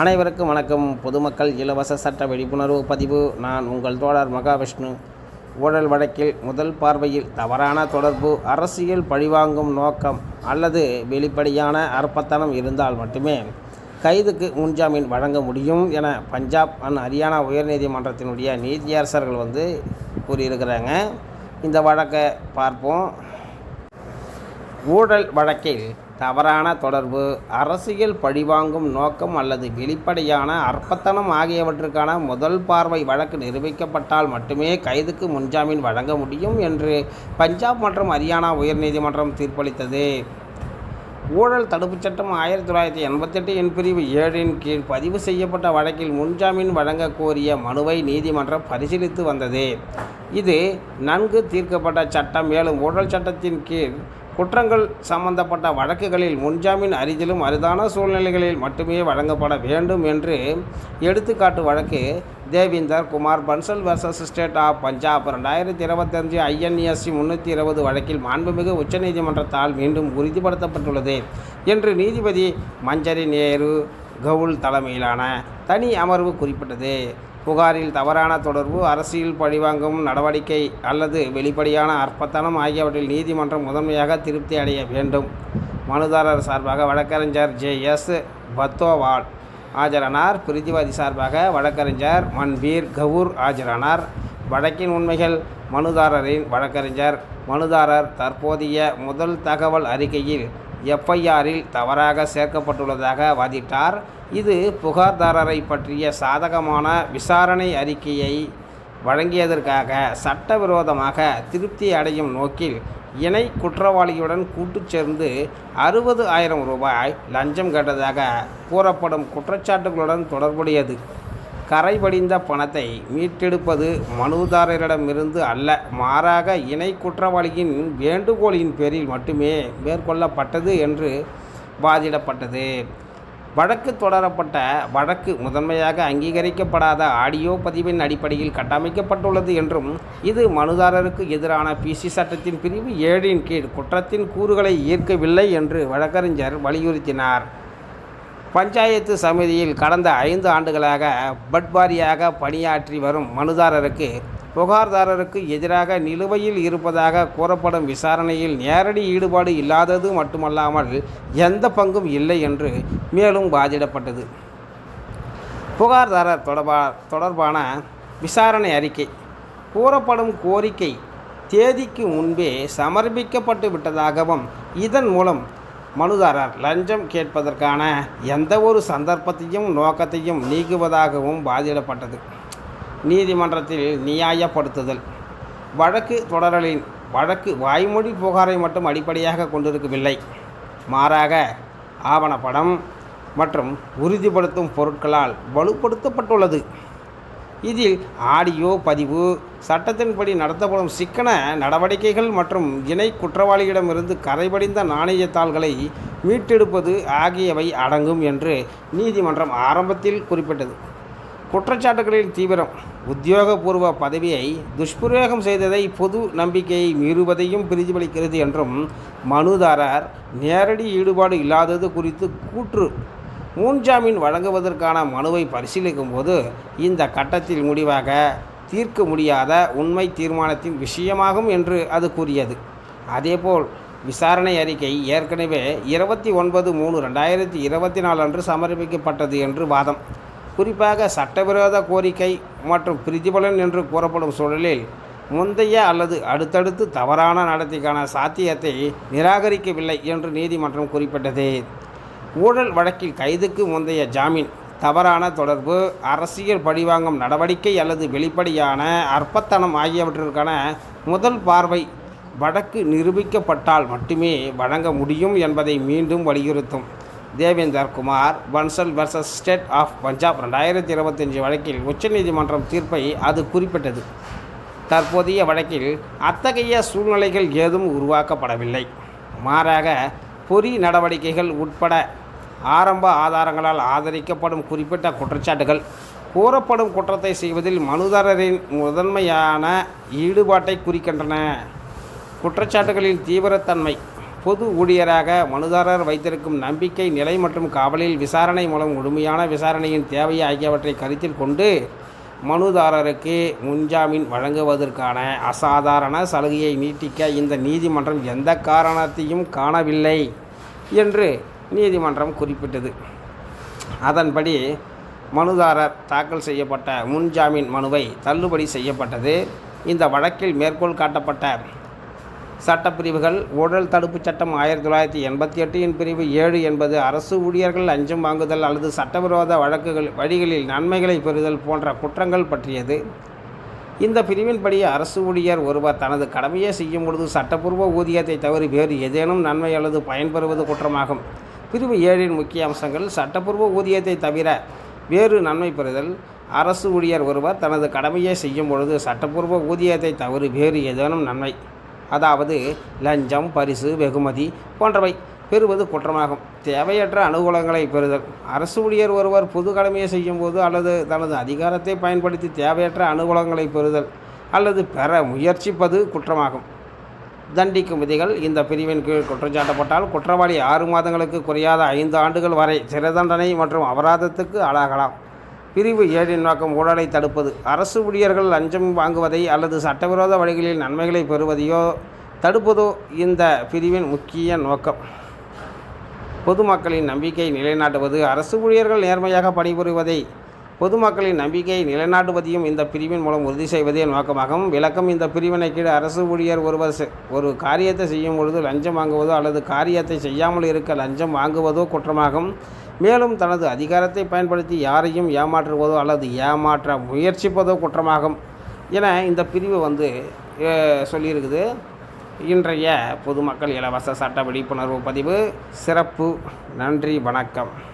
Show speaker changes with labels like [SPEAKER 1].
[SPEAKER 1] அனைவருக்கும் வணக்கம். பொதுமக்கள் இலவச சட்ட விழிப்புணர்வு பதிவு. நான் உங்கள் தோழர் மகாவிஷ்ணு. ஊழல் வழக்கில் முதல் பார்வையில் தவறான தொடர்பு அரசியல் பழிவாங்கும் நோக்கம் அல்லது வெளிப்படையான அற்பத்தனம் இருந்தால் மட்டுமே கைதுக்கு முன்ஜாமீன் வழங்க முடியும் என பஞ்சாப் அண்ட் ஹரியானா உயர்நீதிமன்றத்தினுடைய நீதியரசர்கள் வந்து கூறியிருக்கிறாங்க. இந்த வழக்கை பார்ப்போம். ஊழல் வழக்கில் தவறான தொடர்பு அரசியல் பழிவாங்கும் நோக்கம் அல்லது வெளிப்படையான அற்பத்தனம் ஆகியவற்றுக்கான முதல் பார்வை வழக்கு நிரூபிக்கப்பட்டால் மட்டுமே கைதுக்கு முன்ஜாமீன் வழங்க முடியும் என்று பஞ்சாப் மற்றும் ஹரியானா உயர்நீதிமன்றம் தீர்ப்பளித்தது. ஊழல் தடுப்புச் சட்டம் ஆயிரத்தி தொள்ளாயிரத்தி எண்பத்தெட்டு என் பிரிவு ஏழின் கீழ் பதிவு செய்யப்பட்ட வழக்கில் முன்ஜாமீன் வழங்க கோரிய மனுவை நீதிமன்றம் பரிசீலித்து வந்தது. இது நன்கு தீர்க்கப்பட்ட சட்டம் மேலும் ஊழல் சட்டத்தின் கீழ் குற்றங்கள் சம்பந்தப்பட்ட வழக்குகளில் முன்ஜாமீன் அரிதிலும் அரிதான சூழ்நிலைகளில் மட்டுமே வழங்கப்பட வேண்டும் என்று எடுத்துக்காட்டு வழக்கு Devinder Kumar Bansal versus state of Punjab ரெண்டாயிரத்தி இருபத்தஞ்சு ஐஎன்எஸ்சி முன்னூற்றி இருபது வழக்கில் மாண்புமிகு உச்சநீதிமன்றத்தால் மீண்டும் உறுதிப்படுத்தப்பட்டுள்ளது என்று நீதிபதி மஞ்சரி நேரு கவுல் தலைமையிலான தனி அமர்வு குறிப்பிட்டது. புகாரில் தவறான தொடர்பு அரசியல் பழிவாங்கும் நடவடிக்கை அல்லது வெளிப்படையான அற்பத்தனம் ஆகியவற்றில் நீதிமன்றம் முதன்மையாக திருப்தி அடைய வேண்டும். மனுதாரர் சார்பாக வழக்கறிஞர் ஜே எஸ் பத்தோவால் ஆஜரானார். பிரிதிவாதி சார்பாக வழக்கறிஞர் மன்வீர் கவுர் ஆஜரானார். வழக்கின் உண்மைகள் மனுதாரரின் வழக்கறிஞர். மனுதாரர் தற்போதைய முதல் தகவல் அறிக்கையில் எஃப்ஐஆரில் தவறாக சேர்க்கப்பட்டுள்ளதாக வாதிட்டார். இது புகார்தாரரை பற்றிய சாதகமான விசாரணை அறிக்கையை வழங்கியதற்காக சட்டவிரோதமாக திருப்தி அடையும் நோக்கில் இணை குற்றவாளியுடன் கூட்டுச் சேர்ந்து அறுபது ஆயிரம் ரூபாய் லஞ்சம் கேட்டதாக கூறப்படும் குற்றச்சாட்டுகளுடன் தொடர்புடையது. கரைபடிந்த பணத்தை மீட்டெடுப்பது மனுதாரரிடமிருந்து அல்ல மாறாக இணை குற்றவாளியின் வேண்டுகோளின் பேரில் மட்டுமே மேற்கொள்ளப்பட்டது என்று வாதிடப்பட்டது. வழக்கு தொடரப்பட்ட வழக்கு முதன்மையாக அங்கீகரிக்கப்படாத ஆடியோ பதிவின் அடிப்படையில் கட்டமைக்கப்பட்டுள்ளது என்றும் இது மனுதாரருக்கு எதிரான பிசி சட்டத்தின் பிரிவு ஏழின் கீழ் குற்றத்தின் கூறுகளை ஈர்க்கவில்லை என்று வழக்கறிஞர் வலியுறுத்தினார். பஞ்சாயத்து சமிதியில் கடந்த ஐந்து ஆண்டுகளாக பட்வாரியாக பணியாற்றி வரும் மனுதாரருக்கு புகார்தாரருக்கு எதிராக நிலுவையில் இருப்பதாக கூறப்படும் விசாரணையில் நேரடி ஈடுபாடு இல்லாதது மட்டுமல்லாமல் எந்த பங்கும் இல்லை என்று மேலும் வாதிடப்பட்டது. புகார்தாரர் தொடர்பா தொடர்பான விசாரணை அறிக்கை கூறப்படும் கோரிக்கை தேதிக்கு முன்பே சமர்ப்பிக்கப்பட்டு விட்டதாகவும் இதன் மூலம் மனுதாரர் லஞ்சம் கேட்பதற்கான எந்த ஒரு சந்தர்ப்பத்தையும் நோக்கத்தையும் நீக்குவதாகவும் வாதிடப்பட்டது. நீதிமன்றத்தில் நியாயப்படுத்துதல். வழக்கு தொடரலின் வழக்கு வாய்மொழி புகாரை மட்டும் அடிப்படையாக கொண்டிருக்கவில்லை. மாறாக ஆவணப்படம் மற்றும் உறுதிப்படுத்தும் பொருட்களால் வலுப்படுத்தப்பட்டுள்ளது. இதில் ஆடியோ பதிவு சட்டத்தின்படி நடத்தப்படும் சிக்கன நடவடிக்கைகள் மற்றும் இணை குற்றவாளியிடமிருந்து கரைபடிந்த நாணயத்தாள்களை மீட்டெடுப்பது ஆகியவை அடங்கும் என்று நீதிமன்றம் ஆரம்பத்தில் குறிப்பிட்டது. குற்றச்சாட்டுகளின் தீவிரம் உத்தியோகபூர்வ பதவியை துஷ்பிரயோகம் செய்ததை பொது நம்பிக்கையை மீறுவதையும் பிரதிபலிக்கிறது என்றும் மனுதாரர் நேரடி ஈடுபாடு இல்லாதது குறித்து கூற்று முன்ஜாமீன் வழங்குவதற்கான மனுவை பரிசீலிக்கும் போது இந்த கட்டத்தில் முடிவாக தீர்க்க முடியாத உண்மை தீர்மானத்தின் விஷயமாகும் என்று அது கூறியது. அதேபோல் விசாரணை அறிக்கை ஏற்கனவே இருபத்தி ஒன்பது மூணு ரெண்டாயிரத்தி இருபத்தி நாலு அன்று சமர்ப்பிக்கப்பட்டது என்று வாதம். குறிப்பாக சட்டவிரோத கோரிக்கை மற்றும் பிரதிபலன் என்று கூறப்படும் சூழலில் முந்தைய அல்லது அடுத்தடுத்து தவறான நடத்தைக்கான சாத்தியத்தை நிராகரிக்கவில்லை என்று நீதிமன்றம் குறிப்பிட்டது. ஊழல் வழக்கில் கைதுக்கு முந்தைய ஜாமீன். தவறான தொடர்பு அரசியல் பழிவாங்கும் நடவடிக்கை அல்லது வெளிப்படையான அற்பத்தனம் ஆகியவற்றிற்கான முதல் பார்வை வழக்கு நிரூபிக்கப்பட்டால் மட்டுமே வழங்க முடியும் என்பதை மீண்டும் வலியுறுத்தும். Devender Kumar Bansal versus state of Punjab ரெண்டாயிரத்தி இருபத்தஞ்சி வழக்கில் உச்சநீதிமன்றம் தீர்ப்பை அது குறிப்பிட்டது. தற்போதைய வழக்கில் அத்தகைய சூழ்நிலைகள் ஏதும் உருவாக்கப்படவில்லை. மாறாக பொறி நடவடிக்கைகள் உட்பட ஆரம்ப ஆதாரங்களால் ஆதரிக்கப்படும் குறிப்பிட்ட குற்றச்சாட்டுகள். கூறப்படும் குற்றத்தை செய்வதில் மனுதாரரின் முதன்மையான ஈடுபாட்டை குறிக்கின்றன. குற்றச்சாட்டுகளின் தீவிரத்தன்மை. பொது ஊழியராக மனுதாரர் வைத்திருக்கும் நம்பிக்கை நிலை மற்றும் காவலில் விசாரணை மூலம் முழுமையான விசாரணையின் தேவை ஆகியவற்றை கருத்தில் கொண்டு மனுதாரருக்கு முன்ஜாமீன் வழங்குவதற்கான அசாதாரண சலுகையை நீட்டிக்க இந்த நீதிமன்றம் எந்த காரணத்தையும் காணவில்லை என்று நீதிமன்றம் குறிப்பிட்டது. அதன்படி மனுதாரர் தாக்கல் செய்யப்பட்ட முன்ஜாமீன் மனுவை தள்ளுபடி செய்யப்பட்டது. இந்த வழக்கில் மேற்கோள் காட்டப்பட்ட சட்டப்பிரிவுகள் ஊழல் தடுப்பு சட்டம் ஆயிரத்தி தொள்ளாயிரத்தி எண்பத்தி எட்டின் பிரிவு ஏழு என்பது அரசு ஊழியர்கள் லஞ்சம் வாங்குதல் அல்லது சட்டவிரோத வழக்குகள் வழிகளில் நன்மைகளை பெறுதல் போன்ற குற்றங்கள் பற்றியது. இந்த பிரிவின்படி அரசு ஊழியர் ஒருவர் தனது கடமையை செய்யும் பொழுது சட்டப்பூர்வ ஊதியத்தை தவிர வேறு ஏதேனும் நன்மை அல்லது பயன்பெறுவது குற்றமாகும். பிரிவு ஏழின் முக்கிய அம்சங்கள் சட்டப்பூர்வ ஊதியத்தை தவிர வேறு நன்மை பெறுதல். அரசு ஊழியர் ஒருவர் தனது கடமையை செய்யும் பொழுது சட்டப்பூர்வ ஊதியத்தை தவறு வேறு ஏதேனும் நன்மை. அதாவது லஞ்சம் பரிசு வெகுமதி போன்றவை பெறுவது குற்றமாகும். தேவையற்ற அனுகூலங்களை பெறுதல். அரசு ஊழியர் ஒருவர் பொது கடமையை செய்யும்போது அல்லது தனது அதிகாரத்தை பயன்படுத்தி தேவையற்ற அனுகூலங்களை பெறுதல் அல்லது பெற முயற்சிப்பது குற்றமாகும். தண்டிக்கும் விதிகள் இந்த பிரிவின் கீழ் குற்றஞ்சாட்டப்பட்டால் குற்றவாளி ஆறு மாதங்களுக்கு குறையாத ஐந்து ஆண்டுகள் வரை சிறை தண்டனை மற்றும் அபராதத்துக்கு ஆளாகலாம். பிரிவு ஏழின் நோக்கம் ஊழலை தடுப்பது. அரசு ஊழியர்கள் லஞ்சம் வாங்குவதை அல்லது சட்டவிரோத வழிகளில் நன்மைகளை பெறுவதையோ தடுப்பதோ இந்த பிரிவின் முக்கிய நோக்கம். பொதுமக்களின் நம்பிக்கையை நிலைநாட்டுவது. அரசு ஊழியர்கள் நேர்மையாக பணிபுரிவதை பொதுமக்களின் நம்பிக்கையை நிலைநாட்டுவதையும் இந்த பிரிவின் மூலம் உறுதி செய்வதே நோக்கமாகும். விளக்கம் இந்த பிரிவினை கீழ் அரசு ஊழியர் ஒருவர் செ- ஒரு காரியத்தை செய்யும் பொழுது லஞ்சம் வாங்குவதோ அல்லது காரியத்தை செய்யாமல் இருக்க லஞ்சம் வாங்குவதோ குற்றமாகும். மேலும் தனது அதிகாரத்தை பயன்படுத்தி யாரையும் ஏமாற்றுவதோ அல்லது ஏமாற்ற முயற்சிப்பதோ குற்றமாகும் என இந்த பிரிவு வந்து சொல்லியிருக்குது. இன்றைய பொதுமக்கள் இலவச சட்ட விழிப்புணர்வு பதிவு சிறப்பு. நன்றி வணக்கம்.